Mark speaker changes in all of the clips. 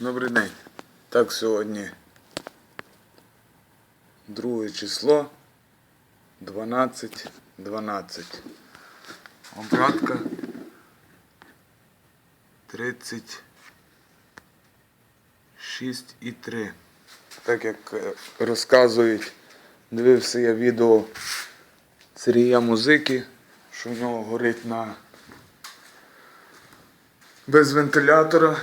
Speaker 1: Добрий день. Так, сьогодні друге число 12 12. Обратка 36 і 3. Так як е, розказують, дивився я відео Сергія Музики, що в нього горить на без вентилятора.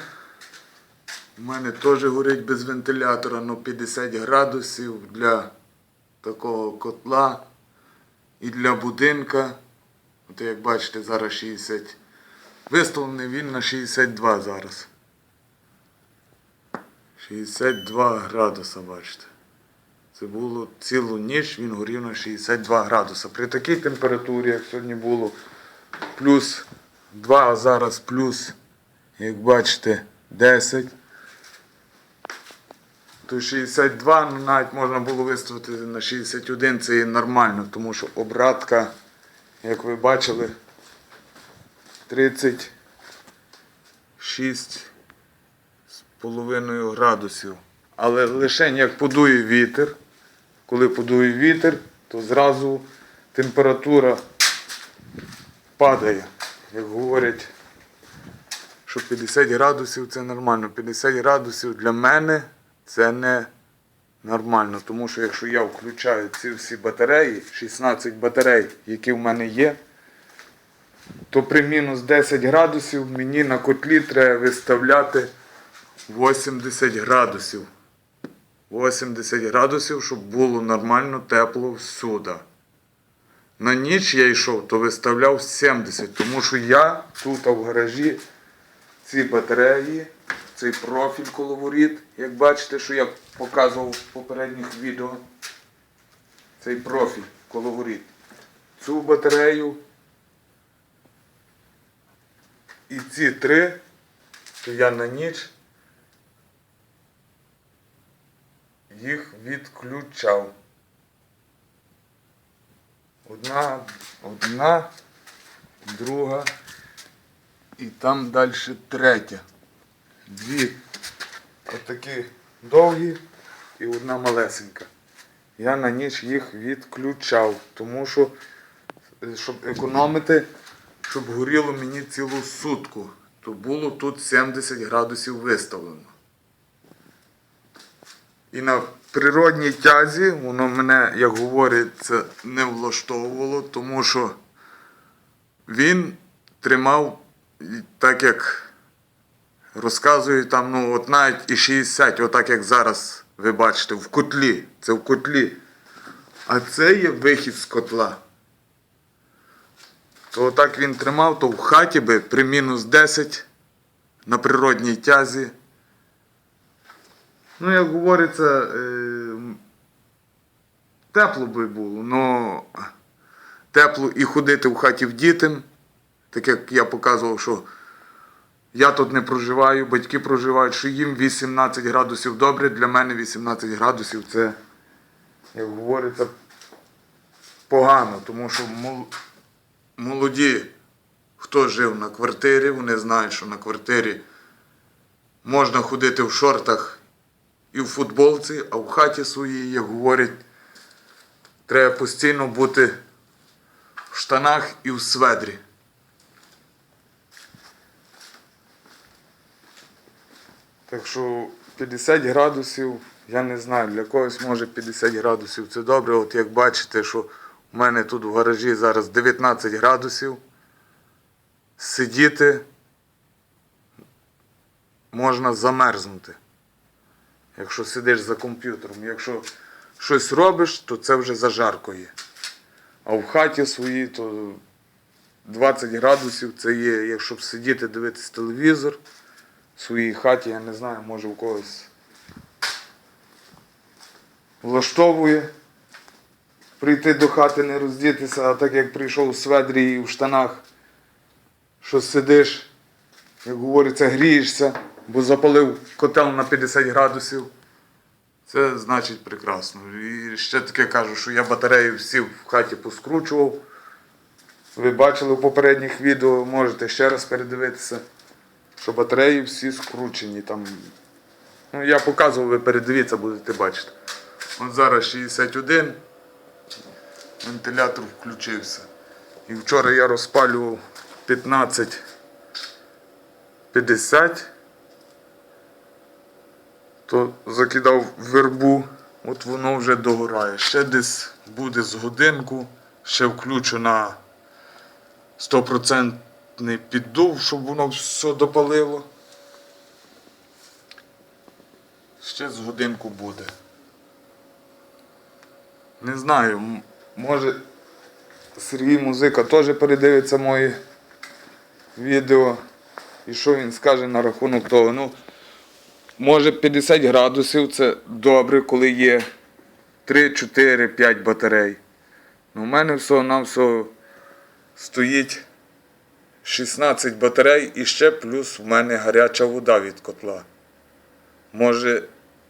Speaker 1: У мене теж горить без вентилятора, ну 50 градусів для такого котла і для будинка. От як бачите, зараз 60. Виставлений він на 62 зараз. 62 градуса, бачите. Це було цілу ніч, він горів на 62 градуса. При такій температурі, як сьогодні було, плюс 2, а зараз плюс, як бачите, 10 то 62, ну навіть можна було виставити на 61, це є нормально, тому що обратка, як ви бачили, 36 з половиною градусів. Але лише як подує вітер, коли подує вітер, то зразу температура падає. Як говорять, що 50 градусів це нормально. 50 градусів для мене це не нормально. Тому що якщо я включаю ці всі батареї, 16 батарей, які в мене є, то при мінус 10 градусів мені на котлі треба виставляти 80 градусів. 80 градусів, щоб було нормально тепло всюди. На ніч я йшов, то виставляв 70, тому що я тут в гаражі ці батареї, цей профіль коло воріт, як бачите, що я показував в попередніх відео, цей профіль коло воріт. Цю батарею і ці три, то я на ніч їх відключав. Одна, одна, друга і там далі третя. Дві отакі довгі і одна малесенька. Я на ніч їх відключав, тому що, е, щоб економити, щоб горіло мені цілу сутку, то було тут 70 градусів виставлено. І на природній тязі воно мене, як говориться, не влаштовувало, тому що він тримав, так як розказують там, ну от навіть і 60, отак як зараз ви бачите, в котлі. Це в котлі. А це є вихід з котла. То отак він тримав, то в хаті би при мінус 10 на природній тязі. Ну, як говориться, е, тепло би було, но тепло і ходити в хаті в дітям, так як я показував, що я тут не проживаю, батьки проживають, що їм 18 градусів добре, для мене 18 градусів це, як говориться, погано, тому що молоді, хто жив на квартирі, вони знають, що на квартирі можна ходити в шортах і в футболці, а в хаті своїй, як говорять, треба постійно бути в штанах і в сведрі. Так що 50 градусів, я не знаю, для когось може 50 градусів це добре. От як бачите, що в мене тут в гаражі зараз 19 градусів. Сидіти можна замерзнути. Якщо сидиш за комп'ютером. Якщо щось робиш, то це вже зажарко є. А в хаті своїй, то 20 градусів це є, якщо сидіти, дивитися телевізор в своїй хаті, я не знаю, може у когось влаштовує прийти до хати, не роздітися, а так як прийшов у сведрі і в штанах, що сидиш, як говориться, грієшся, бо запалив котел на 50 градусів. Це значить прекрасно. І ще таке кажу, що я батареї всі в хаті поскручував. Ви бачили в попередніх відео, можете ще раз передивитися, що батареї всі скручені. Там Ну, я показував, ви передивіться, будете бачити. От зараз 61, вентилятор включився. І вчора я розпалював 15 50, то закидав вербу, от воно вже догорає. Ще десь буде з годинку, ще включу на 100% піддув, щоб воно все допалило. Ще з годинку буде. Не знаю, може Сергій Музика теж передивиться мої відео. І що він скаже на рахунок того. Ну, може 50 градусів це добре, коли є 3, 4, 5 батарей. Ну, у мене всього нам всього стоїть 16 батарей і ще плюс в мене гаряча вода від котла. Може,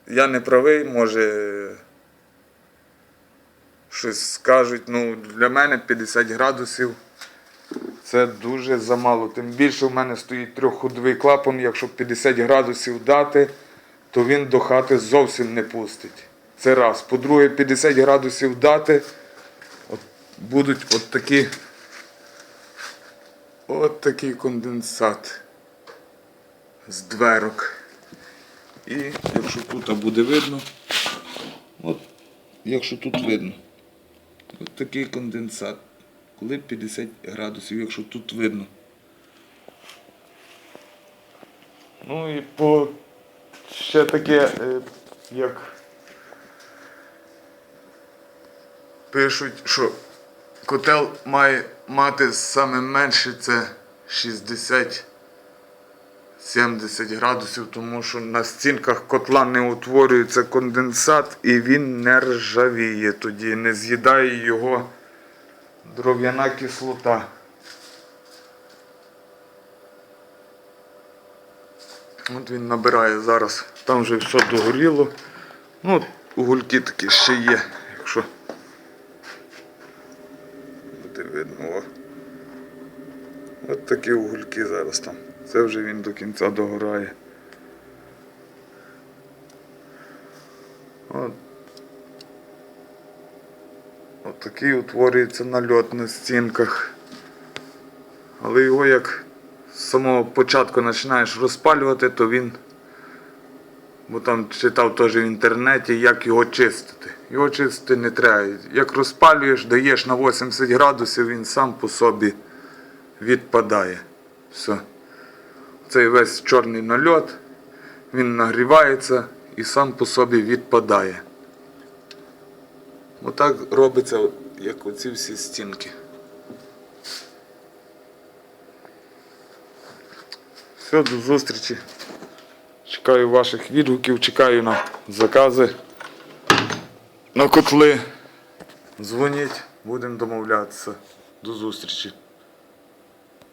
Speaker 1: я не правий, може щось скажуть. Ну, для мене 50 градусів це дуже замало. Тим більше в мене стоїть трьохходовий клапан. Якщо 50 градусів дати, то він до хати зовсім не пустить. Це раз. По-друге, 50 градусів дати, от будуть от такі. От такий конденсат з дверок. І якщо тут буде видно, от якщо тут видно, от такий конденсат. Коли 50 градусів, якщо тут видно. Ну і по ще таке, е, як пишуть, що котел має мати саме менше це 60 70 градусів, тому що на стінках котла не утворюється конденсат і він не ржавіє тоді, не з'їдає його дров'яна кислота. От він набирає зараз. Там вже все догоріло. Ну, угольки такі ще є, якщо буде видно. От такі угольки зараз там. Це вже він до кінця догорає. От. От такий утворюється нальот на стінках. Але його як з самого початку починаєш розпалювати, то він. Бо там читав теж в інтернеті, як його чистити. Його чистити не треба. Як розпалюєш, даєш на 80 градусів, він сам по собі відпадає. Все. Цей весь чорний нальот, він нагрівається і сам по собі відпадає. Отак робиться, як оці всі стінки. Все, до зустрічі. Чекаю ваших відгуків, чекаю на закази, на котли. Дзвоніть, будемо домовлятися. До зустрічі.